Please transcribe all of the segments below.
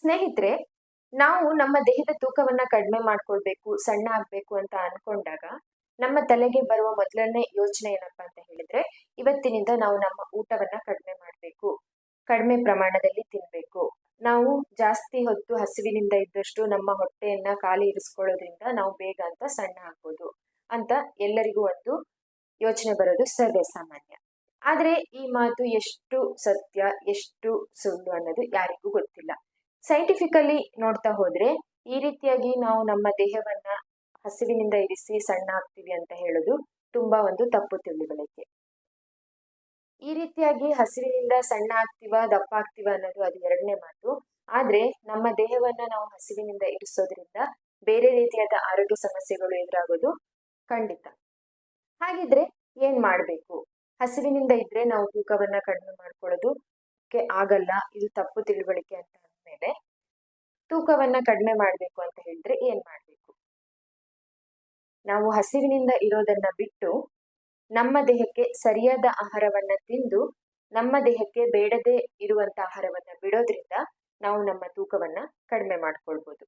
ಸ್ನೇಹಿತರೆ, ನಾವು ನಮ್ಮ ದೇಹದ ತೂಕವನ್ನ ಕಡಿಮೆ ಮಾಡ್ಕೊಳ್ಬೇಕು, ಸಣ್ಣ ಆಗ್ಬೇಕು ಅಂತ ಅನ್ಕೊಂಡಾಗ ನಮ್ಮ ತಲೆಗೆ ಬರುವ ಮೊದಲನೇ ಯೋಚನೆ ಏನಪ್ಪಾ ಅಂತ ಹೇಳಿದ್ರೆ, ಇವತ್ತಿನಿಂದ ನಾವು ನಮ್ಮ ಊಟವನ್ನ ಕಡಿಮೆ ಮಾಡಬೇಕು, ಕಡಿಮೆ ಪ್ರಮಾಣದಲ್ಲಿ ತಿನ್ಬೇಕು. ನಾವು ಜಾಸ್ತಿ ಹೊತ್ತು ಹಸಿವಿನಿಂದ ಇದ್ದಷ್ಟು ನಮ್ಮ ಹೊಟ್ಟೆಯನ್ನ ಖಾಲಿ ಇರಿಸ್ಕೊಳ್ಳೋದ್ರಿಂದ ನಾವು ಬೇಗ ಅಂತ ಸಣ್ಣ ಆಗ್ಬೋದು ಅಂತ ಎಲ್ಲರಿಗೂ ಒಂದು ಯೋಚನೆ ಬರೋದು ಸರ್ವೇ ಸಾಮಾನ್ಯ. ಆದ್ರೆ ಈ ಮಾತು ಎಷ್ಟು ಸತ್ಯ, ಎಷ್ಟು ಸುಳ್ಳು ಅನ್ನೋದು ಯಾರಿಗೂ ಗೊತ್ತಿಲ್ಲ. ಸೈಂಟಿಫಿಕಲಿ ನೋಡ್ತಾ ಹೋದ್ರೆ, ಈ ರೀತಿಯಾಗಿ ನಾವು ನಮ್ಮ ದೇಹವನ್ನ ಹಸಿವಿನಿಂದ ಇರಿಸಿ ಸಣ್ಣ ಆಗ್ತೀವಿ ಅಂತ ಹೇಳೋದು ತುಂಬಾ ಒಂದು ತಪ್ಪು ತಿಳಿವಳಿಕೆ. ಈ ರೀತಿಯಾಗಿ ಹಸಿವಿನಿಂದ ಸಣ್ಣ ಆಗ್ತೀವ ದಪ್ಪ ಆಗ್ತೀವ ಅನ್ನೋದು ಅದು ಎರಡನೇ ಮಾತು. ಆದ್ರೆ ನಮ್ಮ ದೇಹವನ್ನ ನಾವು ಹಸಿವಿನಿಂದ ಇರಿಸೋದ್ರಿಂದ ಬೇರೆ ರೀತಿಯಾದ ಆರೋಗ್ಯ ಸಮಸ್ಯೆಗಳು ಎದುರಾಗೋದು ಖಂಡಿತ. ಹಾಗಿದ್ರೆ ಏನ್ ಮಾಡ್ಬೇಕು? ಹಸಿವಿನಿಂದ ಇದ್ರೆ ನಾವು ತೂಕವನ್ನ ಕಡಿಮೆ ಮಾಡ್ಕೊಳ್ಳೋದು ಆಗಲ್ಲ, ಇದು ತಪ್ಪು ತಿಳುವಳಿಕೆ ಅಂತ ಅಂದ್ಮೇಲೆ ತೂಕವನ್ನ ಕಡಿಮೆ ಮಾಡ್ಬೇಕು ಅಂತ ಹೇಳಿದ್ರೆ ಏನ್ ಮಾಡ್ಬೇಕು? ನಾವು ಹಸಿವಿನಿಂದ ಇರೋದನ್ನ ಬಿಟ್ಟು ನಮ್ಮ ದೇಹಕ್ಕೆ ಸರಿಯಾದ ಆಹಾರವನ್ನ ತಿಂದು ನಮ್ಮ ದೇಹಕ್ಕೆ ಬೇಡದೇ ಇರುವಂತ ಆಹಾರವನ್ನ ಬಿಡೋದ್ರಿಂದ ನಾವು ನಮ್ಮ ತೂಕವನ್ನ ಕಡಿಮೆ ಮಾಡ್ಕೊಳ್ಬೋದು.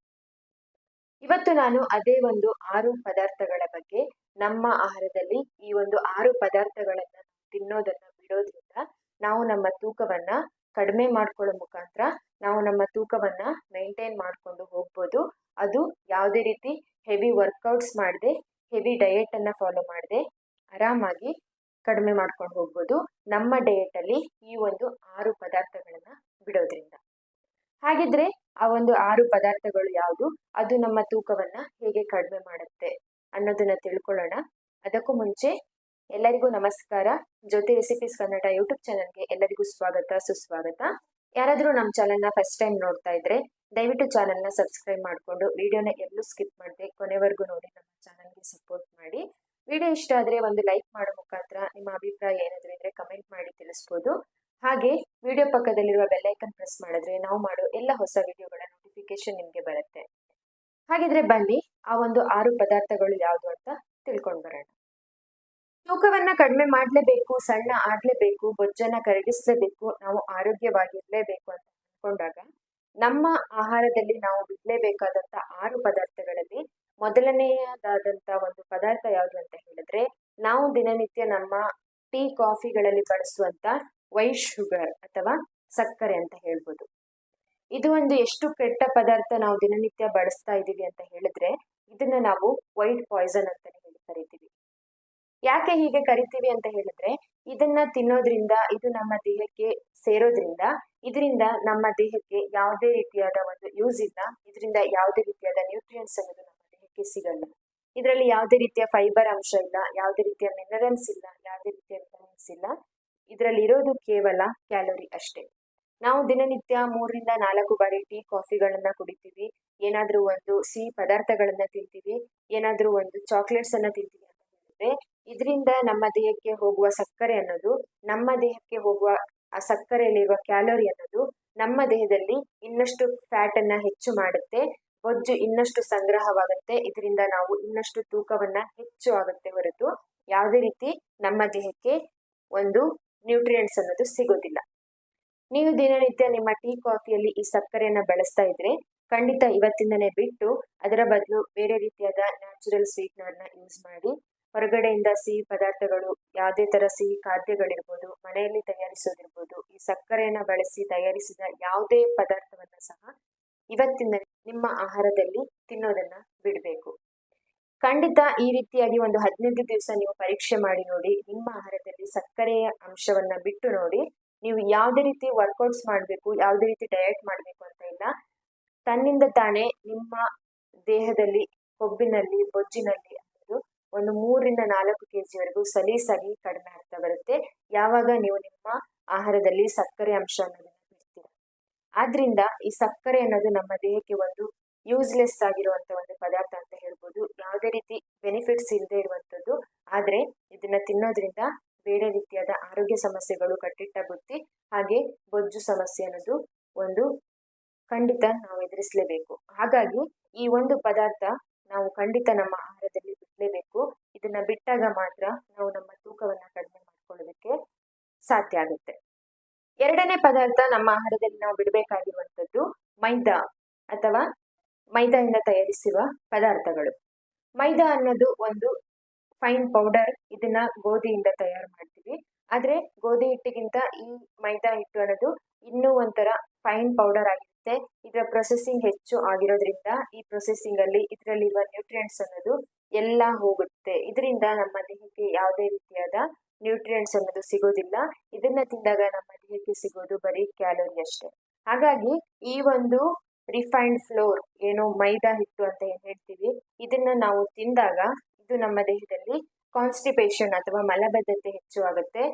ಇವತ್ತು ನಾನು ಅದೇ ಒಂದು ಆರು ಪದಾರ್ಥಗಳ ಬಗ್ಗೆ ನಮ್ಮ ಆಹಾರದಲ್ಲಿ ಈ ಒಂದು ಆರು ಪದಾರ್ಥಗಳನ್ನ ತಿನ್ನೋದನ್ನ ಬಿಡೋದ್ರಿಂದ ನಾವು ನಮ್ಮ ತೂಕವನ್ನ ಕಡಿಮೆ ಮಾಡ್ಕೊಳ್ಳೋ ಮುಖಾಂತರ ನಾವು ನಮ್ಮ ತೂಕವನ್ನ ಮೇಂಟೈನ್ ಮಾಡ್ಕೊಂಡು ಹೋಗ್ಬೋದು. ಅದು ಯಾವುದೇ ರೀತಿ ಹೆವಿ ವರ್ಕೌಟ್ಸ್ ಮಾಡದೆ ಹೆವಿ ಡಯೆಟನ್ನು ಫಾಲೋ ಮಾಡದೆ, ಆರಾಮಾಗಿ ಕಡಿಮೆ ಮಾಡ್ಕೊಂಡು ಹೋಗ್ಬೋದು. ನಮ್ಮ ಡಯೆಟಲ್ಲಿ ಈ ಒಂದು ಆರು ಪದಾರ್ಥಗಳನ್ನು ಬಿಡೋದ್ರಿಂದ. ಹಾಗಿದ್ರೆ ಆ ಒಂದು ಆರು ಪದಾರ್ಥಗಳು ಯಾವುದು? ಅದು ನಮ್ಮ ತೂಕವನ್ನ ಹೇಗೆ ಕಡಿಮೆ ಮಾಡುತ್ತೆ ಅನ್ನೋದನ್ನ ತಿಳ್ಕೊಳ್ಳೋಣ. ಅದಕ್ಕೂ ಮುಂಚೆ ಎಲ್ಲರಿಗೂ ನಮಸ್ಕಾರ. ಜ್ಯೋತಿ ರೆಸಿಪೀಸ್ ಕನ್ನಡ ಯೂಟ್ಯೂಬ್ ಚಾನಲ್ಗೆ ಎಲ್ಲರಿಗೂ ಸ್ವಾಗತ, ಸುಸ್ವಾಗತ. ಯಾರಾದರೂ ನಮ್ಮ ಚಾನಲ್ನ ಫಸ್ಟ್ ಟೈಮ್ ನೋಡ್ತಾ ಇದ್ರೆ, ದಯವಿಟ್ಟು ಚಾನಲ್ನ ಸಬ್ಸ್ಕ್ರೈಬ್ ಮಾಡಿಕೊಂಡು ವಿಡಿಯೋನ ಎಲ್ಲೂ ಸ್ಕಿಪ್ ಮಾಡದೆ, ಕೊನೆವರೆಗೂ ನೋಡಿ ನಮ್ಮ ಚಾನಲ್ಗೆ ಸಪೋರ್ಟ್ ಮಾಡಿ. ವಿಡಿಯೋ ಇಷ್ಟ ಆದರೆ ಒಂದು ಲೈಕ್ ಮಾಡೋ ಮುಖಾಂತರ ನಿಮ್ಮ ಅಭಿಪ್ರಾಯ ಏನಾದರೂ ಇದ್ರೆ ಕಮೆಂಟ್ ಮಾಡಿ ತಿಳಿಸ್ಬೋದು. ಹಾಗೆ ವಿಡಿಯೋ ಪಕ್ಕದಲ್ಲಿರುವ ಬೆಲ್ಲೈಕನ್ ಪ್ರೆಸ್ ಮಾಡಿದ್ರೆ ನಾವು ಮಾಡೋ ಎಲ್ಲ ಹೊಸ ವಿಡಿಯೋಗಳ ನೋಟಿಫಿಕೇಶನ್ ನಿಮಗೆ ಬರುತ್ತೆ. ಹಾಗಿದ್ರೆ ಬನ್ನಿ, ಆ ಒಂದು ಆರು ಪದಾರ್ಥಗಳು ಯಾವುದು ಅಂತ ತಿಳ್ಕೊಂಡು ಬರೋಣ. ತೂಕವನ್ನ ಕಡಿಮೆ ಮಾಡಲೇಬೇಕು, ಸಣ್ಣ ಆಗ್ಲೇಬೇಕು, ಬೊಜ್ಜನ್ನ ಕರಗಿಸಲೇಬೇಕು, ನಾವು ಆರೋಗ್ಯವಾಗಿರ್ಲೇಬೇಕು ಅಂತ ಅನ್ಕೊಂಡಾಗ ನಮ್ಮ ಆಹಾರದಲ್ಲಿ ನಾವು ಬಿಡ್ಲೇಬೇಕಾದಂತ ಆರು ಪದಾರ್ಥಗಳಲ್ಲಿ ಮೊದಲನೆಯದಾದಂತ ಒಂದು ಪದಾರ್ಥ ಯಾವುದು ಅಂತ ಹೇಳಿದ್ರೆ ನಾವು ದಿನನಿತ್ಯ ನಮ್ಮ ಟೀ, ಕಾಫಿಗಳಲ್ಲಿ ಬಳಸುವಂತ ವೈಟ್ ಶುಗರ್ ಅಥವಾ ಸಕ್ಕರೆ ಅಂತ ಹೇಳ್ಬೋದು. ಇದು ಒಂದು ಎಷ್ಟು ಕೆಟ್ಟ ಪದಾರ್ಥ ನಾವು ದಿನನಿತ್ಯ ಬಳಸ್ತಾ ಇದ್ದೀವಿ ಅಂತ ಹೇಳಿದ್ರೆ ಇದನ್ನ ನಾವು ವೈಟ್ ಪಾಯ್ಸನ್ ಅಂತ ಹೇಳಿ ಕರಿತೀವಿ. ಯಾಕೆ ಹೀಗೆ ಕರಿತೀವಿ ಅಂತ ಹೇಳಿದ್ರೆ, ಇದನ್ನ ತಿನ್ನೋದ್ರಿಂದ, ಇದು ನಮ್ಮ ದೇಹಕ್ಕೆ ಸೇರೋದ್ರಿಂದ, ಇದರಿಂದ ನಮ್ಮ ದೇಹಕ್ಕೆ ಯಾವುದೇ ರೀತಿಯಾದ ಒಂದು ಯೂಸ್ ಇಲ್ಲ, ಇದರಿಂದ ಯಾವುದೇ ರೀತಿಯಾದ ನ್ಯೂಟ್ರಿಯನ್ಸ್ ಅನ್ನೋದು ನಮ್ಮ ದೇಹಕ್ಕೆ ಸಿಗಲ್ಲ. ಇದರಲ್ಲಿ ಯಾವುದೇ ರೀತಿಯ ಫೈಬರ್ ಅಂಶ ಇಲ್ಲ, ಯಾವುದೇ ರೀತಿಯ ಮಿನರಲ್ಸ್ ಇಲ್ಲ, ಯಾವುದೇ ರೀತಿಯ ವಿಟಮಿನ್ಸ್ ಇಲ್ಲ. ಇದರಲ್ಲಿ ಇರೋದು ಕೇವಲ ಕ್ಯಾಲೋರಿ ಅಷ್ಟೇ. ನಾವು ದಿನನಿತ್ಯ ಮೂರರಿಂದ ನಾಲ್ಕು ಬಾರಿ ಟೀ ಕಾಫಿಗಳನ್ನ ಕುಡಿತೀವಿ. ಏನಾದ್ರೂ ಒಂದು ಸಿಹಿ ಪದಾರ್ಥಗಳನ್ನ ತಿಂತೀವಿ. ಏನಾದ್ರೂ ಒಂದು ಚಾಕ್ಲೇಟ್ಸ್ ಅನ್ನ ತಿಂತೀವಿ ಅಂತ ಹೇಳಿದ್ರೆ ಇದರಿಂದ ನಮ್ಮ ದೇಹಕ್ಕೆ ಹೋಗುವ ಸಕ್ಕರೆ ಅನ್ನೋದು, ನಮ್ಮ ದೇಹಕ್ಕೆ ಹೋಗುವ ಆ ಸಕ್ಕರೆಯಲ್ಲಿರುವ ಕ್ಯಾಲೋರಿ ಅನ್ನೋದು ನಮ್ಮ ದೇಹದಲ್ಲಿ ಇನ್ನಷ್ಟು ಫ್ಯಾಟ್ ಅನ್ನ ಹೆಚ್ಚು ಮಾಡುತ್ತೆ ಬೊಜ್ಜು ಇನ್ನಷ್ಟು ಸಂಗ್ರಹವಾಗುತ್ತೆ, ಇದರಿಂದ ನಾವು ಇನ್ನಷ್ಟು ತೂಕವನ್ನ ಹೆಚ್ಚು ಆಗುತ್ತೆ ಹೊರತು ಯಾವುದೇ ರೀತಿ ನಮ್ಮ ದೇಹಕ್ಕೆ ಒಂದು ನ್ಯೂಟ್ರಿಯೆಂಟ್ಸ್ ಅನ್ನೋದು ಸಿಗೋದಿಲ್ಲ. ನೀವು ದಿನನಿತ್ಯ ನಿಮ್ಮ ಟೀ ಕಾಫಿಯಲ್ಲಿ ಈ ಸಕ್ಕರೆಯನ್ನ ಬಳಸ್ತಾ ಇದ್ರೆ ಖಂಡಿತ ಇವತ್ತಿಂದನೇ ಬಿಟ್ಟು ಅದರ ಬದಲು ಬೇರೆ ರೀತಿಯಾದ ನ್ಯಾಚುರಲ್ ಸ್ವೀಟ್ನರ್ನ ಯೂಸ್ ಮಾಡಿ ಹೊರಗಡೆಯಿಂದ ಸಿಹಿ ಪದಾರ್ಥಗಳು, ಯಾವುದೇ ತರ ಸಿಹಿ ಖಾದ್ಯಗಳಿರ್ಬೋದು, ಮನೆಯಲ್ಲಿ ತಯಾರಿಸೋದಿರ್ಬೋದು, ಈ ಸಕ್ಕರೆಯನ್ನ ಬಳಸಿ ತಯಾರಿಸಿದ ಯಾವುದೇ ಪದಾರ್ಥವನ್ನ ಸಹ ಇವತ್ತಿನ ನಿಮ್ಮ ಆಹಾರದಲ್ಲಿ ತಿನ್ನೋದನ್ನ ಬಿಡಬೇಕು. ಖಂಡಿತ ಈ ರೀತಿಯಾಗಿ ಒಂದು ಹದಿನೈದು ದಿವಸ ನೀವು ಪರೀಕ್ಷೆ ಮಾಡಿ ನೋಡಿ, ನಿಮ್ಮ ಆಹಾರದಲ್ಲಿ ಸಕ್ಕರೆಯ ಅಂಶವನ್ನ ಬಿಟ್ಟು ನೋಡಿ, ನೀವು ಯಾವುದೇ ರೀತಿ ವರ್ಕೌಟ್ಸ್ ಮಾಡಬೇಕು, ಯಾವುದೇ ರೀತಿ ಡಯಟ್ ಮಾಡಬೇಕು ಅಂತ ಇಲ್ಲ. ತನ್ನಿಂದ ತಾನೇ ನಿಮ್ಮ ದೇಹದಲ್ಲಿ, ಕೊಬ್ಬಿನಲ್ಲಿ, ಬೊಜ್ಜಿನಲ್ಲಿ ಒಂದು ಮೂರರಿಂದ ನಾಲ್ಕು ಕೆ ಜಿವರೆಗೂ ಸಲೀಸಾಗಿ ಕಡಿಮೆ ಆಗ್ತಾ ಬರುತ್ತೆ. ಯಾವಾಗ ನೀವು ನಿಮ್ಮ ಆಹಾರದಲ್ಲಿ ಸಕ್ಕರೆ ಅಂಶ ಅನ್ನೋದನ್ನು ಬಿಡ್ತೀರ? ಆದ್ರಿಂದ ಈ ಸಕ್ಕರೆ ಅನ್ನೋದು ನಮ್ಮ ದೇಹಕ್ಕೆ ಒಂದು ಯೂಸ್ಲೆಸ್ ಆಗಿರುವಂತ ಒಂದು ಪದಾರ್ಥ ಅಂತ ಹೇಳ್ಬೋದು. ಯಾವುದೇ ರೀತಿ ಬೆನಿಫಿಟ್ಸ್ ಇಲ್ಲದೆ ಇರುವಂತದ್ದು ಆದ್ರೆ ಇದನ್ನ ತಿನ್ನೋದ್ರಿಂದ ಬೇರೆ ರೀತಿಯಾದ ಆರೋಗ್ಯ ಸಮಸ್ಯೆಗಳು, ಕಟ್ಟಿಟ್ಟ ಬುತ್ತಿ ಹಾಗೆ ಬೊಜ್ಜು ಸಮಸ್ಯೆ ಅನ್ನೋದು ಒಂದು ಖಂಡಿತ ನಾವು ಎದುರಿಸಲೇಬೇಕು. ಹಾಗಾಗಿ ಈ ಒಂದು ಪದಾರ್ಥ ನಾವು ಖಂಡಿತ ನಮ್ಮ ಆಹಾರದಲ್ಲಿ ಬಿಡಲೇಬೇಕು ಇದನ್ನ ಬಿಟ್ಟಾಗ ಮಾತ್ರ ನಾವು ನಮ್ಮ ತೂಕವನ್ನ ಕಡಿಮೆ ಮಾಡ್ಕೊಳ್ಳೋದಕ್ಕೆ ಸಾಧ್ಯ ಆಗುತ್ತೆ. ಎರಡನೇ ಪದಾರ್ಥ ನಮ್ಮ ಆಹಾರದಲ್ಲಿ ನಾವು ಬಿಡಬೇಕಾಗಿರುವಂಥದ್ದು ಮೈದಾ ಅಥವಾ ಮೈದಾದಿಂದ ತಯಾರಿಸುವ ಪದಾರ್ಥಗಳು. ಮೈದಾ ಅನ್ನೋದು ಒಂದು ಫೈನ್ ಪೌಡರ್ ಇದನ್ನ ಗೋಧಿಯಿಂದ ತಯಾರು ಮಾಡ್ತೀವಿ. ಆದ್ರೆ ಗೋಧಿ ಹಿಟ್ಟಿಗಿಂತ ಈ ಮೈದಾ ಹಿಟ್ಟು ಅನ್ನೋದು ಇನ್ನೂ ಒಂಥರ ಫೈನ್ ಪೌಡರ್ ಆಗಿರುತ್ತೆ ಇದರ ಪ್ರೊಸೆಸಿಂಗ್ ಹೆಚ್ಚು ಆಗಿರೋದ್ರಿಂದ ಈ ಪ್ರೊಸೆಸಿಂಗ್ ಅಲ್ಲಿ ಇದರಲ್ಲಿರುವ ನ್ಯೂಟ್ರಿಯೆಂಟ್ಸ್ ಅನ್ನೋದು ಎಲ್ಲ ಹೋಗುತ್ತೆ. ಇದರಿಂದ ನಮ್ಮ ದೇಹಕ್ಕೆ ಯಾವುದೇ ರೀತಿಯಾದ ನ್ಯೂಟ್ರಿಯೆಂಟ್ಸ್ ಅನ್ನೋದು ಸಿಗೋದಿಲ್ಲ. ಇದನ್ನ ತಿಂದಾಗ ನಮ್ಮ ದೇಹಕ್ಕೆ ಸಿಗೋದು ಬರೀ ಕ್ಯಾಲೋರಿ ಅಷ್ಟೇ. ಹಾಗಾಗಿ ಈ ಒಂದು ರಿಫೈನ್ಡ್ ಫ್ಲೋರ್ ಏನು ಮೈದಾ ಹಿಟ್ಟು ಅಂತ ಏನ್ ಹೇಳ್ತೀವಿ, ಇದನ್ನ ನಾವು ತಿಂದಾಗ ಇದು ನಮ್ಮ ದೇಹದಲ್ಲಿ ಕಾನ್ಸ್ಟಿಪೇಷನ್ ಅಥವಾ ಮಲಬದ್ಧತೆ ಹೆಚ್ಚು ಆಗುತ್ತೆ.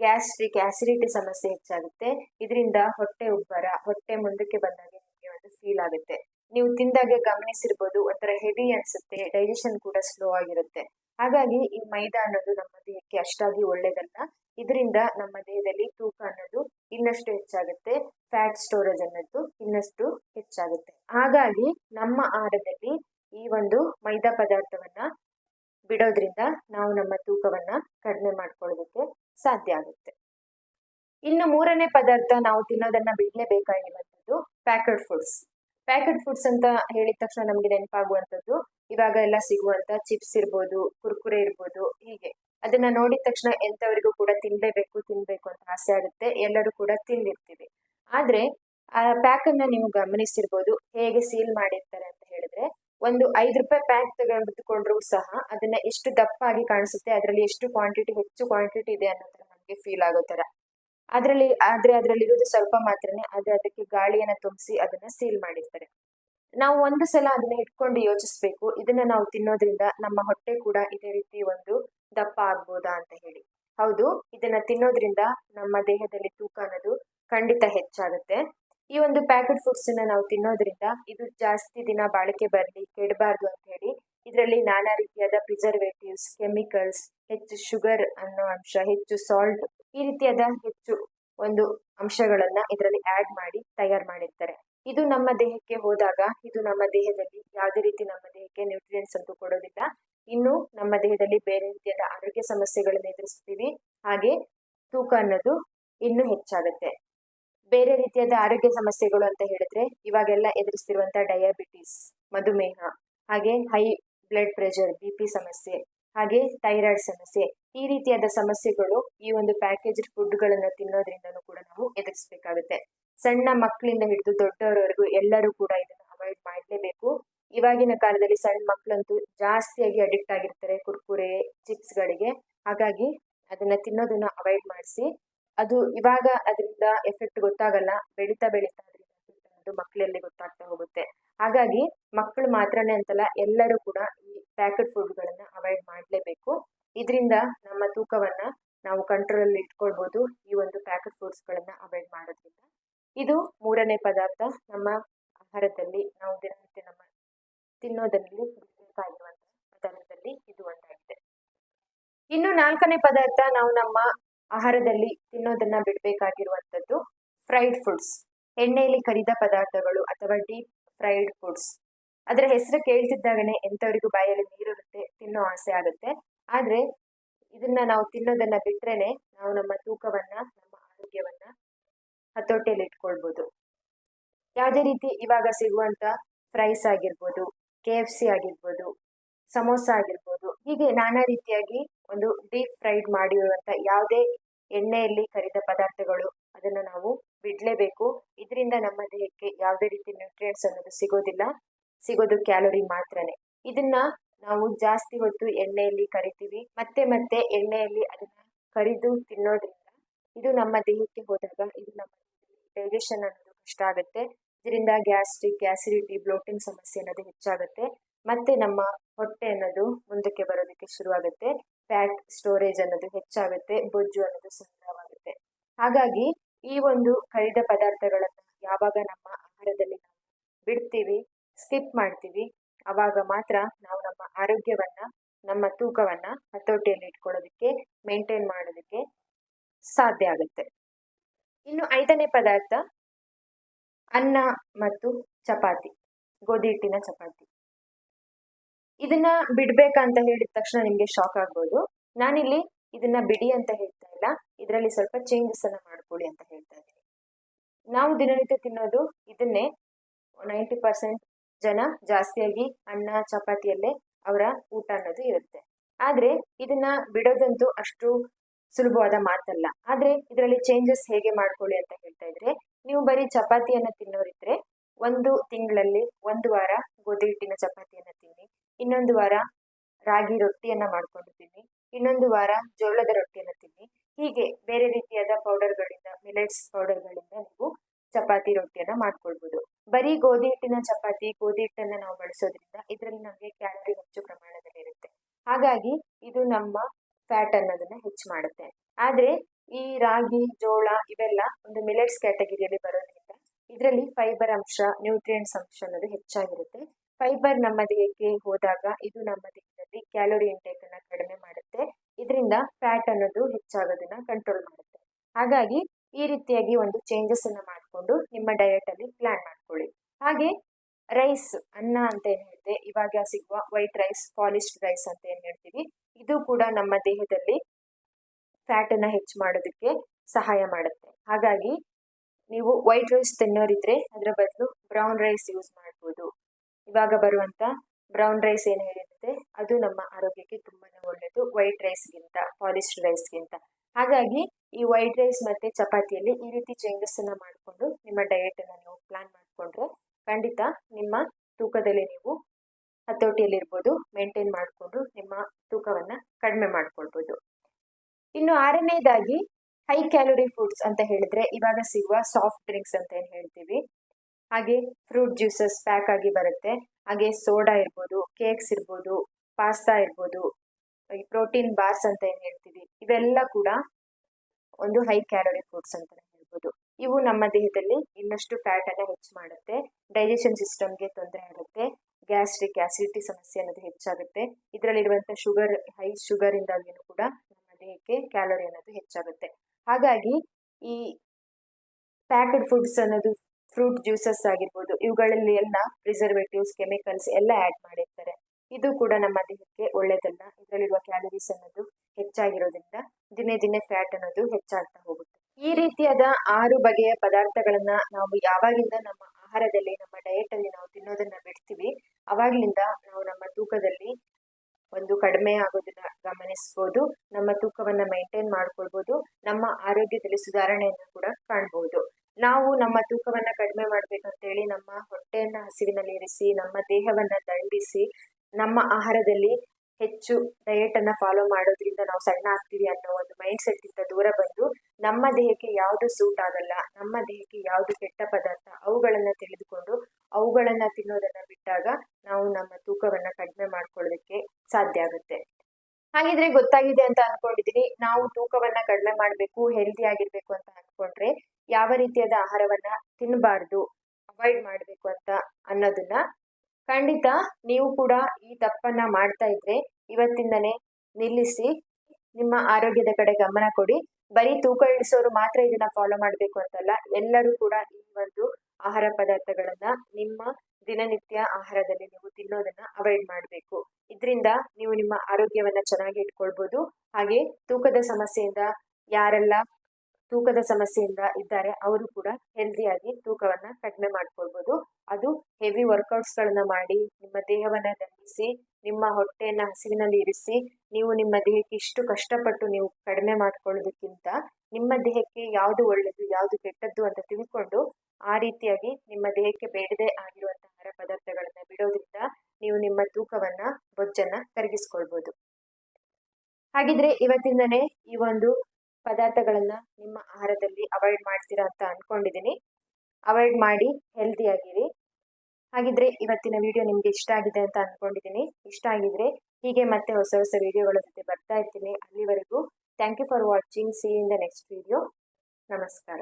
ಗ್ಯಾಸ್ಟ್ರಿಕ್ ಆಸಿಡಿಟಿ ಸಮಸ್ಯೆ ಹೆಚ್ಚಾಗುತ್ತೆ. ಇದರಿಂದ ಹೊಟ್ಟೆ ಉಬ್ಬರ, ಹೊಟ್ಟೆ ಮುಂದಕ್ಕೆ ಬಂದಾಗ ನಿಮಗೆ ಒಂದು ಫೀಲ್ ಆಗುತ್ತೆ. ನೀವು ತಿಂದಾಗ ಗಮನಿಸಿರ್ಬೋದು, ಒಂಥರ ಹೆವಿ ಅನ್ಸುತ್ತೆ ಡೈಜೆಷನ್ ಕೂಡ ಸ್ಲೋ ಆಗಿರುತ್ತೆ. ಹಾಗಾಗಿ ಈ ಮೈದಾ ಅನ್ನೋದು ನಮ್ಮ ದೇಹಕ್ಕೆ ಅಷ್ಟಾಗಿ ಒಳ್ಳೇದಲ್ಲ. ಇದರಿಂದ ನಮ್ಮ ದೇಹದಲ್ಲಿ ತೂಕ ಅನ್ನೋದು ಇನ್ನಷ್ಟು ಹೆಚ್ಚಾಗುತ್ತೆ. ಫ್ಯಾಟ್ ಸ್ಟೋರೇಜ್ ಅನ್ನೋದು ಇನ್ನಷ್ಟು ಹೆಚ್ಚಾಗುತ್ತೆ. ಹಾಗಾಗಿ ನಮ್ಮ ಆಹಾರದಲ್ಲಿ ಈ ಒಂದು ಮೈದಾ ಪದಾರ್ಥವನ್ನ ಬಿಡೋದ್ರಿಂದ ನಾವು ನಮ್ಮ ತೂಕವನ್ನ ಕಡಿಮೆ ಮಾಡ್ಕೊಳ್ಳೋದಕ್ಕೆ ಸಾಧ್ಯ ಆಗುತ್ತೆ. ಇನ್ನು ಮೂರನೇ ಪದಾರ್ಥ ನಾವು ತಿನ್ನೋದನ್ನ ಬಿಡಲೇಬೇಕಾಗಿರುವಂಥದ್ದು ಪ್ಯಾಕೆಟ್ ಫುಡ್ಸ್ ಪ್ಯಾಕೆಟ್ ಫುಡ್ಸ್ ಅಂತ ಹೇಳಿದ ತಕ್ಷಣ ನಮಗೆ ನೆನಪಾಗುವಂಥದ್ದು, ಇವಾಗ ಎಲ್ಲ ಸಿಗುವಂತ ಚಿಪ್ಸ್ ಇರ್ಬೋದು, ಕುರ್ಕುರೆ ಇರ್ಬೋದು, ಹೀಗೆ. ಅದನ್ನ ನೋಡಿದ ತಕ್ಷಣ ಎಂಥವರಿಗೂ ಕೂಡ ತಿನ್ಬೇಕು ತಿನ್ಬೇಕು ಅಂತ ಆಸೆ ಆಗುತ್ತೆ. ಎಲ್ಲರೂ ಕೂಡ ತಿಂದಿರ್ತೀವಿ. ಆದ್ರೆ, ಆ ಪ್ಯಾಕನ್ನ ನೀವು ಗಮನಿಸಿರ್ಬೋದು, ಹೇಗೆ ಸೀಲ್ ಮಾಡಿರ್ತಾರೆ ಅಂತ ಹೇಳಿದ್ರೆ ಒಂದು ಐದು ರೂಪಾಯಿ ಪ್ಯಾಕ್ ತೆಗೆದುಕೊಂಡ್ರು ಸಹ ಅದನ್ನ ಎಷ್ಟು ದಪ್ಪ ಆಗಿ ಕಾಣಿಸುತ್ತೆ, ಅದರಲ್ಲಿ ಎಷ್ಟು ಕ್ವಾಂಟಿಟಿ ಹೆಚ್ಚು ಕ್ವಾಂಟಿಟಿ ಇದೆ ಅನ್ನೋದನ್ನ ನಮಗೆ ಫೀಲ್ ಆಗೋ ತರ ಅದರಲ್ಲಿ, ಆದ್ರೆ ಅದರಲ್ಲಿ ಇರೋದು ಸ್ವಲ್ಪ ಮಾತ್ರನೇ, ಆದ್ರೆ ಅದಕ್ಕೆ ಗಾಳಿಯನ್ನ ತುಂಬಿಸಿ ಅದನ್ನ ಸೀಲ್ ಮಾಡಿರ್ತಾರೆ. ನಾವು ಒಂದು ಸಲ ಅದನ್ನ ಇಟ್ಕೊಂಡು ಯೋಚಿಸ್ಬೇಕು, ಇದನ್ನ ನಾವು ತಿನ್ನೋದ್ರಿಂದ ನಮ್ಮ ಹೊಟ್ಟೆ ಕೂಡ ಇದೇ ರೀತಿ ಒಂದು ದಪ್ಪ ಆಗ್ಬೋದಾ ಅಂತ ಹೇಳಿ. ಹೌದು, ಇದನ್ನ ತಿನ್ನೋದ್ರಿಂದ ನಮ್ಮ ದೇಹದಲ್ಲಿ ತೂಕ ಅನ್ನೋದು ಖಂಡಿತ ಹೆಚ್ಚಾಗುತ್ತೆ. ಈ ಒಂದು ಪ್ಯಾಕೆಟ್ ಫುಡ್ಸ್ ಅನ್ನ ನಾವು ತಿನ್ನೋದ್ರಿಂದ ಇದು ಜಾಸ್ತಿ ದಿನ ಬಾಳಿಕೆ ಬರಲಿ, ಕೆಡಬಾರ್ದು ಅಂತ ಹೇಳಿ ಇದರಲ್ಲಿ ನಾನಾ ರೀತಿಯಾದ ಪ್ರಿಸರ್ವೇಟಿವ್ಸ್ ಕೆಮಿಕಲ್ಸ್ ಹೆಚ್ಚು ಶುಗರ್ ಅನ್ನೋ ಅಂಶ, ಹೆಚ್ಚು ಸಾಲ್ಟ್ ಈ ರೀತಿಯಾದ ಹೆಚ್ಚು ಒಂದು ಅಂಶಗಳನ್ನ ಇದರಲ್ಲಿ ಆಡ್ ಮಾಡಿ ತಯಾರು ಮಾಡಿರ್ತಾರೆ. ಇದು ನಮ್ಮ ದೇಹಕ್ಕೆ ಹೋದಾಗ, ಇದು ನಮ್ಮ ದೇಹದಲ್ಲಿ ಯಾವುದೇ ರೀತಿ ನಮ್ಮ ದೇಹಕ್ಕೆ ನ್ಯೂಟ್ರಿಯೆಂಟ್ಸ್ ಅಂತೂ ಕೊಡೋದಿಲ್ಲ. ಇನ್ನು ನಮ್ಮ ದೇಹದಲ್ಲಿ ಬೇರೆ ರೀತಿಯಾದ ಆರೋಗ್ಯ ಸಮಸ್ಯೆಗಳನ್ನು ಎದುರಿಸ್ತೀವಿ. ಹಾಗೆ ತೂಕ ಅನ್ನೋದು ಇನ್ನೂ ಹೆಚ್ಚಾಗುತ್ತೆ. ಬೇರೆ ರೀತಿಯಾದ ಆರೋಗ್ಯ ಸಮಸ್ಯೆಗಳು ಅಂತ ಹೇಳಿದ್ರೆ ಇವಾಗೆಲ್ಲ ಎದುರಿಸ್ತಿರುವಂತ ಡಯಾಬಿಟಿಸ್ ಮಧುಮೇಹ, ಹಾಗೆ high blood pressure B P ಸಮಸ್ಯೆ, ಹಾಗೆ ಥೈರಾಯ್ಡ್ ಸಮಸ್ಯೆ. ಈ ರೀತಿಯಾದ ಸಮಸ್ಯೆಗಳು ಈ ಒಂದು ಪ್ಯಾಕೇಜ್ ಫುಡ್ಗಳನ್ನು ತಿನ್ನೋದ್ರಿಂದನೂ ಕೂಡ ನಾವು ಎದುರಿಸಬೇಕಾಗುತ್ತೆ. ಸಣ್ಣ ಮಕ್ಕಳಿಂದ ಹಿಡಿದು ದೊಡ್ಡವರವರೆಗೂ ಎಲ್ಲರೂ ಕೂಡ ಇದನ್ನು ಅವಾಯ್ಡ್ ಮಾಡಲೇಬೇಕು. ಇವಾಗಿನ ಕಾಲದಲ್ಲಿ ಸಣ್ಣ ಮಕ್ಕಳಂತೂ ಜಾಸ್ತಿಯಾಗಿ ಅಡಿಕ್ಟ್ ಆಗಿರ್ತಾರೆ ಕುರ್ಕುರೆ ಚಿಪ್ಸ್ಗಳಿಗೆ ಹಾಗಾಗಿ ಅದನ್ನ ತಿನ್ನೋದನ್ನ ಅವಾಯ್ಡ್ ಮಾಡಿಸಿ ಅದು ಇವಾಗ ಅದರಿಂದ ಎಫೆಕ್ಟ್ ಗೊತ್ತಾಗಲ್ಲ. ಬೆಳೀತಾ ಬೆಳೀತಾ ಅನ್ನೋದು ಮಕ್ಕಳಲ್ಲಿ ಗೊತ್ತಾಗ್ತಾ ಹೋಗುತ್ತೆ. ಹಾಗಾಗಿ ಮಕ್ಕಳು ಮಾತ್ರನೇ ಅಂತಲ್ಲ, ಎಲ್ಲರೂ ಕೂಡ ಈ ಪ್ಯಾಕೆಟ್ ಫುಡ್ಗಳನ್ನ ಅವಾಯ್ಡ್ ಮಾಡಲೇಬೇಕು. ಇದರಿಂದ ನಮ್ಮ ತೂಕವನ್ನ ನಾವು ಕಂಟ್ರೋಲ್ ಇಟ್ಕೊಳ್ಬೋದು ಈ ಒಂದು ಪ್ಯಾಕೆಟ್ ಫುಡ್ಸ್ಗಳನ್ನು ಅವಾಯ್ಡ್ ಮಾಡೋದ್ರಿಂದ. ಇದು ಮೂರನೇ ಪದಾರ್ಥ. ನಮ್ಮ ಆಹಾರದಲ್ಲಿ ನಾವು ದಿನನಿತ್ಯ ನಮ್ಮ ತಿನ್ನೋದರಲ್ಲಿ ಬೇಕಾಗಿರುವಂತಹ ಪದಾರ್ಥದಲ್ಲಿ ಇದು ಒಂದಾಗಿದೆ. ಇನ್ನು ನಾಲ್ಕನೇ ಪದಾರ್ಥ ನಾವು ನಮ್ಮ ಆಹಾರದಲ್ಲಿ ತಿನ್ನೋದನ್ನ ಬಿಡಬೇಕಾಗಿರುವಂಥದ್ದು ಫ್ರೈಡ್ ಫುಡ್ಸ್ ಎಣ್ಣೆಯಲ್ಲಿ ಕರಿದ ಪದಾರ್ಥಗಳು ಅಥವಾ ಡೀಪ್ ಫ್ರೈಡ್ ಫುಡ್ಸ್ ಅದರ ಹೆಸರು ಕೇಳ್ತಿದ್ದಾಗನೆ ಎಂಥವರಿಗೂ ಬಾಯಲ್ಲಿ ನೀರಿರುತ್ತೆ, ತಿನ್ನೋ ಆಸೆ ಆಗುತ್ತೆ. ಆದ್ರೆ ಇದನ್ನ ನಾವು ತಿನ್ನೋದನ್ನ ಬಿಟ್ರೇನೆ ನಾವು ನಮ್ಮ ತೂಕವನ್ನ, ನಮ್ಮ ಆರೋಗ್ಯವನ್ನ ಹತೋಟಿಯಲ್ಲಿ ಇಟ್ಕೊಳ್ಬೋದು. ಯಾವುದೇ ರೀತಿ ಇವಾಗ ಸಿಗುವಂತ ಫ್ರೈಸ್ ಆಗಿರ್ಬೋದು ಕೆ ಎಫ್ ಸಿ ಆಗಿರ್ಬೋದು, ಸಮೋಸ ಆಗಿರ್ಬೋದು, ಹೀಗೆ ನಾನಾ ರೀತಿಯಾಗಿ ಒಂದು ಡೀಪ್ ಫ್ರೈಡ್ ಮಾಡಿರುವಂತ ಯಾವುದೇ ಎಣ್ಣೆಯಲ್ಲಿ ಕರಿದ ಪದಾರ್ಥಗಳು ಅದನ್ನು ನಾವು ಬಿಡಲೇಬೇಕು. ಇದರಿಂದ ನಮ್ಮ ದೇಹಕ್ಕೆ ಯಾವುದೇ ರೀತಿ ನ್ಯೂಟ್ರಿಯೆಂಟ್ಸ್ ಅನ್ನೋದು ಸಿಗೋದಿಲ್ಲ. ಸಿಗೋದು ಕ್ಯಾಲೋರಿ ಮಾತ್ರನೇ. ಇದನ್ನ ನಾವು ಜಾಸ್ತಿ ಹೊತ್ತು ಎಣ್ಣೆಯಲ್ಲಿ ಕರಿತೀವಿ. ಮತ್ತೆ ಮತ್ತೆ ಎಣ್ಣೆಯಲ್ಲಿ ಅದನ್ನ ಕರಿದು ತಿನ್ನೋದ್ರಿಂದ ಇದು ನಮ್ಮ ದೇಹಕ್ಕೆ ಹೋದಾಗ ಇದು ನಮ್ಮ ಡೈಜೆಷನ್ ಅನ್ನೋದು ಕಷ್ಟ ಆಗುತ್ತೆ. ಇದರಿಂದ ಗ್ಯಾಸ್ಟ್ರಿಕ್ ಆಸಿಡಿಟಿ ಬ್ಲೋಟಿಂಗ್ ಸಮಸ್ಯೆ ಅನ್ನೋದು ಹೆಚ್ಚಾಗುತ್ತೆ. ಮತ್ತೆ ನಮ್ಮ ಹೊಟ್ಟೆ ಅನ್ನೋದು ಮುಂದಕ್ಕೆ ಬರೋದಕ್ಕೆ ಶುರುವಾಗುತ್ತೆ. ಫ್ಯಾಟ್ ಸ್ಟೋರೇಜ್ ಅನ್ನೋದು ಹೆಚ್ಚಾಗುತ್ತೆ, ಬೊಜ್ಜು ಅನ್ನೋದು ಸುಂದರವಾಗುತ್ತೆ ಹಾಗಾಗಿ ಈ ಒಂದು ಕರಿದ ಪದಾರ್ಥಗಳನ್ನು ಯಾವಾಗ ನಮ್ಮ ಆಹಾರದಲ್ಲಿ ನಾವು ಬಿಡ್ತೀವಿ ಸ್ಕಿಪ್ ಮಾಡ್ತೀವಿ, ಅವಾಗ ಮಾತ್ರ ನಾವು ನಮ್ಮ ಆರೋಗ್ಯವನ್ನ, ನಮ್ಮ ತೂಕವನ್ನ ಹತೋಟಿಯಲ್ಲಿ ಇಟ್ಕೊಳ್ಳೋದಕ್ಕೆ ಮೇಂಟೈನ್ ಮಾಡೋದಕ್ಕೆ ಸಾಧ್ಯ ಆಗುತ್ತೆ. ಇನ್ನು ಐದನೇ ಪದಾರ್ಥ ಅನ್ನ ಮತ್ತು ಚಪಾತಿ, ಗೋಧಿ ಹಿಟ್ಟಿನ ಚಪಾತಿ. ಇದನ್ನ ಬಿಡ್ಬೇಕಂತ ಹೇಳಿದ ತಕ್ಷಣ ನಿಮ್ಗೆ ಶಾಕ್ ಆಗ್ಬೋದು. ನಾನಿಲ್ಲಿ ಇದನ್ನ ಬಿಡಿ ಅಂತ ಹೇಳ್ತಾ ಇಲ್ಲ. ಇದರಲ್ಲಿ ಸ್ವಲ್ಪ ಚೇಂಜಸ್ ಅನ್ನ ಮಾಡ್ಕೊಳ್ಳಿ ಅಂತ ಹೇಳ್ತಾ ಇದ್ದೀನಿ. ನಾವು ದಿನನಿತ್ಯ ತಿನ್ನೋದು ಇದನ್ನೇ ನೈಂಟಿ ಪರ್ಸೆಂಟ್ ಜನ ಜಾಸ್ತಿಯಾಗಿ ಅನ್ನ, ಚಪಾತಿಯಲ್ಲೇ ಅವರ ಊಟ ಅನ್ನೋದು ಇರುತ್ತೆ. ಆದರೆ ಇದನ್ನ ಬಿಡೋದಂತೂ ಅಷ್ಟು ಸುಲಭವಾದ ಮಾತಲ್ಲ. ಆದರೆ ಇದರಲ್ಲಿ ಚೇಂಜಸ್ ಹೇಗೆ ಮಾಡ್ಕೊಳ್ಳಿ ಅಂತ ಹೇಳ್ತಾ ಇದ್ರೆ, ನೀವು ಬರೀ ಚಪಾತಿಯನ್ನು ತಿನ್ನೋರಿದ್ರೆ ಒಂದು ತಿಂಗಳಲ್ಲಿ ಒಂದು ವಾರ ಗೋಧಿ ಹಿಟ್ಟಿನ ಚಪಾತಿಯನ್ನು ತಿನ್ನಿ. ಇನ್ನೊಂದು ವಾರ ರಾಗಿ ರೊಟ್ಟಿಯನ್ನು ಮಾಡ್ಕೊಂಡು ತಿನ್ನಿ ಇನ್ನೊಂದು ವಾರ ಜೋಳದ ರೊಟ್ಟಿಯನ್ನು ತಿನ್ನಿ. ಹೀಗೆ ಬೇರೆ ರೀತಿಯಾದ ಪೌಡರ್ಗಳಿಂದ, ಮಿಲೆಟ್ಸ್ ಪೌಡರ್ಗಳಿಂದ ನೀವು ಚಪಾತಿ ರೊಟ್ಟಿಯನ್ನು ಮಾಡ್ಕೊಳ್ಬೋದು. ಬರೀ ಗೋಧಿ ಹಿಟ್ಟಿನ ಚಪಾತಿ, ಗೋಧಿ ಹಿಟ್ಟನ್ನ ನಾವು ಬಳಸೋದ್ರಿಂದ ಇದರಲ್ಲಿ ನಮಗೆ ಕ್ಯಾಲರಿ ಹೆಚ್ಚು ಪ್ರಮಾಣದಲ್ಲಿ ಇರುತ್ತೆ ಹಾಗಾಗಿ ಇದು ನಮ್ಮ ಫ್ಯಾಟ್ ಅನ್ನೋದನ್ನ ಹೆಚ್ಚು ಮಾಡುತ್ತೆ. ಆದ್ರೆ ಈ ರಾಗಿ, ಜೋಳ ಇವೆಲ್ಲ ಒಂದು ಮಿಲೆಟ್ಸ್ ಕ್ಯಾಟಗಿರಿಯಲ್ಲಿ ಬರೋದ್ರಿಂದ ಇದರಲ್ಲಿ ಫೈಬರ್ ಅಂಶ, ನ್ಯೂಟ್ರಿಯೆಂಟ್ಸ್ ಅಂಶ ಅನ್ನೋದು ಹೆಚ್ಚಾಗಿರುತ್ತೆ. ಫೈಬರ್ ನಮ್ಮ ದೇಹಕ್ಕೆ ಹೋದಾಗ ಇದು ನಮ್ಮ ದೇಹದಲ್ಲಿ ಕ್ಯಾಲೋರಿ ಇಂಟೇಕ್ ಅನ್ನ ಕಡಿಮೆ ಮಾಡುತ್ತೆ. ಇದರಿಂದ ಫ್ಯಾಟ್ ಅನ್ನೋದು ಹೆಚ್ಚಾಗೋದನ್ನ ಕಂಟ್ರೋಲ್ ಮಾಡುತ್ತೆ. ಹಾಗಾಗಿ ಈ ರೀತಿಯಾಗಿ ಒಂದು ಚೇಂಜಸ್ ಅನ್ನ ಮಾಡಿಕೊಂಡು ನಿಮ್ಮ ಡಯಟ್ ಅಲ್ಲಿ ಪ್ಲಾನ್ ಮಾಡ್ಕೊಳ್ಳಿ. ಹಾಗೆ ರೈಸ್ ಅನ್ನ ಅಂತ ಏನ್ ಹೇಳಿದೆ, ಇವಾಗ ಸಿಗುವ ವೈಟ್ ರೈಸ್ ಪಾಲಿಶ್ಡ್ ರೈಸ್ ಅಂತ ಏನ್ ಹೇಳ್ತೀವಿ, ಇದು ಕೂಡ ನಮ್ಮ ದೇಹದಲ್ಲಿ ಫ್ಯಾಟ್ ಅನ್ನ ಹೆಚ್ಚು ಮಾಡೋದಕ್ಕೆ ಸಹಾಯ ಮಾಡುತ್ತೆ. ಹಾಗಾಗಿ ನೀವು ವೈಟ್ ರೈಸ್ ತಿನ್ನೋರಿದ್ರೆ ಅದರ ಬದಲು ಬ್ರೌನ್ ರೈಸ್ ಯೂಸ್ ಮಾಡ್ಬೋದು. ಇವಾಗ ಬರುವಂತ ಬ್ರೌನ್ ರೈಸ್ ಏನು ಹೇಳಿರುತ್ತೆ ಅದು ನಮ್ಮ ಆರೋಗ್ಯಕ್ಕೆ ತುಂಬಾನೇ ಒಳ್ಳೆಯದು ವೈಟ್ ರೈಸ್ಗಿಂತ ಪಾಲಿಶ್ಡ್ ರೈಸ್ಗಿಂತ ಹಾಗಾಗಿ ಈ ವೈಟ್ ರೈಸ್ ಮತ್ತೆ ಚಪಾತಿಯಲ್ಲಿ ಈ ರೀತಿ ಚೇಂಜಸ್ ಅನ್ನ ಮಾಡಿಕೊಂಡು ನಿಮ್ಮ ಡಯೆಟನ್ನು ನೀವು ಪ್ಲಾನ್ ಮಾಡಿಕೊಂಡ್ರೆ ಖಂಡಿತ ನಿಮ್ಮ ತೂಕದಲ್ಲಿ ನೀವು ಹತೋಟಿಯಲ್ಲಿರ್ಬೋದು ಮೇಂಟೈನ್ ಮಾಡಿಕೊಂಡು ನಿಮ್ಮ ತೂಕವನ್ನ ಕಡಿಮೆ ಮಾಡ್ಕೊಳ್ಬೋದು. ಇನ್ನು ಆರನೇದಾಗಿ ಹೈ ಕ್ಯಾಲೋರಿ ಫುಡ್ಸ್ ಅಂತ ಹೇಳಿದ್ರೆ ಇವಾಗ ಸಿಗುವ ಸಾಫ್ಟ್ ಡ್ರಿಂಕ್ಸ್ ಅಂತ ಏನು ಹೇಳ್ತೀವಿ? ಹಾಗೆ ಫ್ರೂಟ್ ಜ್ಯೂಸಸ್ ಪ್ಯಾಕ್ ಆಗಿ ಬರುತ್ತೆ. ಹಾಗೆ ಸೋಡಾ ಇರ್ಬೋದು ಕೇಕ್ಸ್ ಇರ್ಬೋದು ಪಾಸ್ತಾ ಇರ್ಬೋದು, ಈ ಪ್ರೋಟೀನ್ ಬಾರ್ಸ್ ಅಂತ ಏನು ಹೇಳ್ತೀವಿ, ಇವೆಲ್ಲ ಕೂಡ ಒಂದು ಹೈ ಕ್ಯಾಲೋರಿ ಫುಡ್ಸ್ ಅಂತ ಹೇಳ್ಬೋದು. ಇವು ನಮ್ಮ ದೇಹದಲ್ಲಿ ಇನ್ನಷ್ಟು ಫ್ಯಾಟ್ ಅನ್ನ ಹೆಚ್ಚು ಮಾಡುತ್ತೆ. ಡೈಜೆಷನ್ ಸಿಸ್ಟಮ್ಗೆ ತೊಂದರೆ ಆಗುತ್ತೆ. ಗ್ಯಾಸ್ಟ್ರಿಕ್ ಆಸಿಡಿಟಿ ಸಮಸ್ಯೆ ಅನ್ನೋದು ಹೆಚ್ಚಾಗುತ್ತೆ. ಇದರಲ್ಲಿರುವಂಥ ಶುಗರ್ ಹೈ ಶುಗರ್ ಇಂದಾಗಿಯೂ ಕೂಡ ನಮ್ಮ ದೇಹಕ್ಕೆ ಕ್ಯಾಲೋರಿ ಅನ್ನೋದು ಹೆಚ್ಚಾಗುತ್ತೆ. ಹಾಗಾಗಿ ಈ ಪ್ಯಾಕ್ಡ್ ಫುಡ್ಸ್ ಅನ್ನೋದು ಫ್ರೂಟ್ ಜ್ಯೂಸಸ್ ಆಗಿರ್ಬೋದು, ಇವುಗಳಲ್ಲಿ ಎಲ್ಲ ಪ್ರಿಸರ್ವೇಟಿವ್ಸ್ ಕೆಮಿಕಲ್ಸ್ ಎಲ್ಲ ಆ್ಯಡ್ ಮಾಡಿರ್ತಾರೆ. ಇದು ಕೂಡ ನಮ್ಮ ದೇಹಕ್ಕೆ ಒಳ್ಳೆಯದಲ್ಲ ಇದರಲ್ಲಿರುವ ಕ್ಯಾಲರೀಸ್ ಅನ್ನೋದು ಹೆಚ್ಚಾಗಿರೋದ್ರಿಂದ ದಿನೇ ದಿನೇ ಫ್ಯಾಟ್ ಅನ್ನೋದು ಹೆಚ್ಚಾಗ್ತಾ ಹೋಗುತ್ತೆ. ಈ ರೀತಿಯಾದ ಆರು ಬಗೆಯ ಪದಾರ್ಥಗಳನ್ನ ನಾವು ಯಾವಾಗಿಂದ ನಮ್ಮ ಆಹಾರದಲ್ಲಿ, ನಮ್ಮ ಡಯೆಟ್ ಅಲ್ಲಿ ನಾವು ತಿನ್ನೋದನ್ನ ಬಿಡ್ತೀವಿ, ಅವಾಗ್ಲಿಂದ ನಾವು ನಮ್ಮ ತೂಕದಲ್ಲಿ ಒಂದು ಕಡಿಮೆ ಆಗೋದನ್ನ ಗಮನಿಸಬಹುದು ನಮ್ಮ ತೂಕವನ್ನ ಮೇಂಟೈನ್ ಮಾಡ್ಕೊಳ್ಬಹುದು ನಮ್ಮ ಆರೋಗ್ಯದಲ್ಲಿ ಸುಧಾರಣೆಯನ್ನು ಕೂಡ ಕಾಣಬಹುದು ನಾವು ನಮ್ಮ ತೂಕವನ್ನ ಕಡಿಮೆ ಮಾಡ್ಬೇಕಂತೇಳಿ ನಮ್ಮ ಹೊಟ್ಟೆಯನ್ನ ಹಸಿವಿನಲ್ಲಿ ಇರಿಸಿ, ನಮ್ಮ ದೇಹವನ್ನ ದಂಡಿಸಿ, ನಮ್ಮ ಆಹಾರದಲ್ಲಿ ಹೆಚ್ಚು ಡಯೆಟ್ ಅನ್ನ ಫಾಲೋ ಮಾಡೋದ್ರಿಂದ ನಾವು ಸಣ್ಣ ಆಗ್ತೀವಿ ಅನ್ನೋ ಒಂದು ಮೈಂಡ್ ಸೆಟ್ ಇಂದ ದೂರ ಬಂದು ನಮ್ಮ ದೇಹಕ್ಕೆ ಯಾವುದು ಸೂಟ್ ಆಗಲ್ಲ, ನಮ್ಮ ದೇಹಕ್ಕೆ ಯಾವುದು ಕೆಟ್ಟ ಪದಾರ್ಥ ಅವುಗಳನ್ನ ತಿಳಿದುಕೊಂಡು ಅವುಗಳನ್ನ ತಿನ್ನೋದನ್ನ ಬಿಟ್ಟಾಗ ನಾವು ನಮ್ಮ ತೂಕವನ್ನ ಕಡಿಮೆ ಮಾಡ್ಕೊಳ್ಳೋದಕ್ಕೆ ಸಾಧ್ಯ ಆಗುತ್ತೆ. ಹಾಗಿದ್ರೆ ಗೊತ್ತಾಗಿದೆ ಅಂತ ಅನ್ಕೊಂಡಿದೀನಿ. ನಾವು ತೂಕವನ್ನ ಕಡಿಮೆ ಮಾಡಬೇಕು ಹೆಲ್ದಿ ಆಗಿರ್ಬೇಕು ಅಂತ ಅನ್ಕೊಂಡ್ರೆ ಯಾವ ರೀತಿಯಾದ ಆಹಾರವನ್ನ ತಿನ್ನಬಾರ್ದು ಅವಾಯ್ಡ್ ಮಾಡಬೇಕು ಅಂತ ಅನ್ನೋದನ್ನ ಖಂಡಿತ ನೀವು ಕೂಡ ಈ ತಪ್ಪನ್ನ ಮಾಡ್ತಾ ಇದ್ರೆ ಇವತ್ತಿಂದನೇ ನಿಲ್ಲಿಸಿ, ನಿಮ್ಮ ಆರೋಗ್ಯದ ಕಡೆ ಗಮನ ಕೊಡಿ. ಬರೀ ತೂಕ ಇಳಿಸೋರು ಮಾತ್ರ ಇದನ್ನ ಫಾಲೋ ಮಾಡಬೇಕು ಅಂತಲ್ಲ, ಎಲ್ಲರೂ ಕೂಡ ಈ ಒಂದು ಆಹಾರ ಪದಾರ್ಥಗಳನ್ನ ನಿಮ್ಮ ದಿನನಿತ್ಯ ಆಹಾರದಲ್ಲಿ ನೀವು ತಿನ್ನೋದನ್ನ ಅವಾಯ್ಡ್ ಮಾಡಬೇಕು. ಇದರಿಂದ ನೀವು ನಿಮ್ಮ ಆರೋಗ್ಯವನ್ನ ಚೆನ್ನಾಗಿ ಇಟ್ಕೊಳ್ಬಹುದು ಹಾಗೆ ತೂಕದ ಸಮಸ್ಯೆಯಿಂದ ಯಾರೆಲ್ಲ ತೂಕದ ಸಮಸ್ಯೆಯಿಂದ ಇದ್ದಾರೆ, ಅವರು ಕೂಡ ಹೆಲ್ದಿಯಾಗಿ ತೂಕವನ್ನ ಕಡಿಮೆ ಮಾಡ್ಕೊಳ್ಬಹುದು ಅದು ಹೆವಿ ವರ್ಕೌಟ್ಸ್ ಗಳನ್ನ ಮಾಡಿ, ನಿಮ್ಮ ದೇಹವನ್ನ ದಂಡಿಸಿ ನಿಮ್ಮ ಹೊಟ್ಟೆಯನ್ನ ಹಸಿವಿನಲ್ಲಿ ಇರಿಸಿ, ನೀವು ನಿಮ್ಮ ದೇಹಕ್ಕೆ ಇಷ್ಟು ಕಷ್ಟಪಟ್ಟು ನೀವು ಕಡಿಮೆ ಮಾಡ್ಕೊಳ್ಳೋದಕ್ಕಿಂತ ನಿಮ್ಮ ದೇಹಕ್ಕೆ ಯಾವುದು ಒಳ್ಳೆಯದು ಯಾವುದು ಕೆಟ್ಟದ್ದು ಅಂತ ತಿಳ್ಕೊಂಡು ಆ ರೀತಿಯಾಗಿ ನಿಮ್ಮ ದೇಹಕ್ಕೆ ಬೇಡದೆ ಆಗಿರುವಂತಹ ಆಹಾರ ಪದಾರ್ಥಗಳನ್ನ ಬಿಡೋದ್ರಿಂದ ನೀವು ನಿಮ್ಮ ತೂಕವನ್ನ, ಬೊಜ್ಜನ್ನ ಕರಗಿಸ್ಕೊಳ್ಬಹುದು ಹಾಗಿದ್ರೆ ಇವತ್ತಿಂದನೇ ಈ ಒಂದು ಪದಾರ್ಥಗಳನ್ನ ನಿಮ್ಮ ಆಹಾರದಲ್ಲಿ ಅವಾಯ್ಡ್ ಮಾಡ್ತೀರಾ ಅಂತ ಅನ್ಕೊಂಡಿದ್ದೀನಿ ಅವಾಯ್ಡ್ ಮಾಡಿ ಹೆಲ್ದಿ ಆಗಿರಿ. ಹಾಗಿದ್ರೆ ಇವತ್ತಿನ ವಿಡಿಯೋ ನಿಮ್ಗೆ ಇಷ್ಟ ಆಗಿದೆ ಅಂತ ಅನ್ಕೊಂಡಿದ್ದೀನಿ ಇಷ್ಟ ಆಗಿದ್ರೆ ಹೀಗೆ ಮತ್ತೆ ಹೊಸ ಹೊಸ ವಿಡಿಯೋಗಳ ಜೊತೆ ಬರ್ತಾ ಇರ್ತೀನಿ ಅಲ್ಲಿವರೆಗೂ. Thank you for watching see in the next video ನಮಸ್ಕಾರ.